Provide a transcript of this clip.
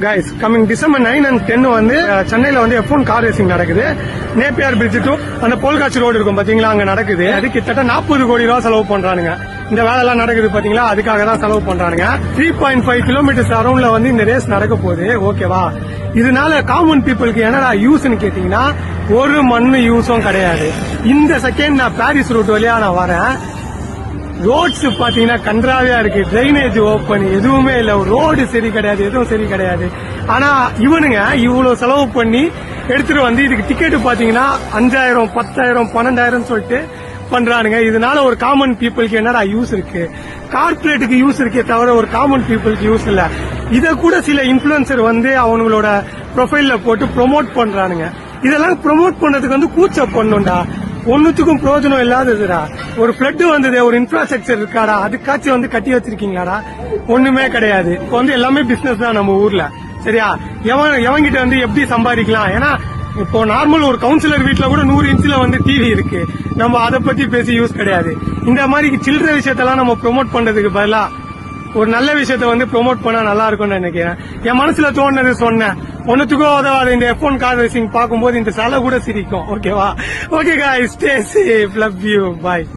Guys coming December nine and ten வந்து அஹ், சென்னையில வந்து எஃப் ஒன் கார் ரேசிங் நடக்குது. நேப்பியார் பிரிட்ஜ் டு அந்த போல்காட்சி ரோடு இருக்கும் பாத்தீங்களா அங்க நடக்குது. அது கிட்டத்தட்ட நாற்பது கோடி ரூபா செலவு பண்றானுங்க. இந்த வேலை எல்லாம் நடக்குது பாத்தீங்களா அதுக்காக தான் செலவு பண்றானுங்க. த்ரீ பாயிண்ட் ஃபைவ் கிலோமீட்டர்ஸ் அரௌண்ட்ல வந்து இந்த ரேஸ் நடக்க போகுது. ஓகேவா இதனால காமன் பீப்புளுக்கு என்னடா யூஸ்னு கேட்டீங்கன்னா ஒரு மண்ணு யூஸும் கிடையாது. இந்த செகண்ட் நான் பாரிஸ் ரூட் வழியா நான் வரேன். ரோட்ஸ் பாத்தீங்கன்னா கன்றாவியா இருக்கு. டிரைனேஜ் ஓப்பன் எதுவுமே இல்ல. ரோடு சரி கிடையாது. எதுவும் சரி கிடையாது. ஆனா இவனுங்க இவ்வளவு செலவு பண்ணி எடுத்துட்டு வந்து இதுக்கு டிக்கெட் பாத்தீங்கன்னா அஞ்சாயிரம் பத்தாயிரம் பன்னெண்டாயிரம் சொல்லிட்டு பண்றானுங்க. இதனால ஒரு காமன் பீப்புளுக்கு என்னடா யூஸ் இருக்கு? கார்பரேட்டுக்கு யூஸ் இருக்கே தவிர ஒரு காமன் பீப்புளுக்கு யூஸ் இல்ல. இத கூட சில இன்ஃபுளுசர் வந்து அவங்களோட ப்ரொஃபைல்ல போட்டு ப்ரொமோட் பண்றானுங்க. இதெல்லாம் ப்ரொமோட் பண்றதுக்கு வந்து கூச்ச பண்ணுண்டா ஒன்னுத்துக்கும் பிரயோஜனம் இல்லாததுடா. ஒரு பிளட் வந்தது ஒரு இன்ஃப்ராஸ்ட்ரக்சர் இருக்காடா அதுக்காச்சும் வந்து கட்டி வச்சிருக்கீங்களாடா. ஒண்ணுமே கிடையாது. இப்போ வந்து எல்லாமே பிசினஸ் தான் நம்ம ஊர்ல. சரியா? எவன் எவன்கிட்ட வந்து எப்படி சம்பாதிக்கலாம்? ஏன்னா இப்போ நார்மல் ஒரு கவுன்சிலர் வீட்டுல கூட நூறு இன்ச்சில் வந்து டிவி இருக்கு. நம்ம அதை பத்தி பேசி யூஸ் கிடையாது. இந்த மாதிரி சில்லற விஷயத்தெல்லாம் நம்ம ப்ரொமோட் பண்றதுக்கு பதிலா ஒரு நல்ல விஷயத்த வந்து ப்ரொமோட் பண்ணா நல்லா இருக்கும்னு நினைக்கிறேன். என் மனசுல தோணுனது சொன்னேன். ஒன்னுத்துக்கும் உதவாது இந்த எஃப் ஒன் கார் ரேசிங் பார்க்கும்போது இந்த சலை கூட சிரிக்கும். ஓகேவா okay guys stay safe love you bye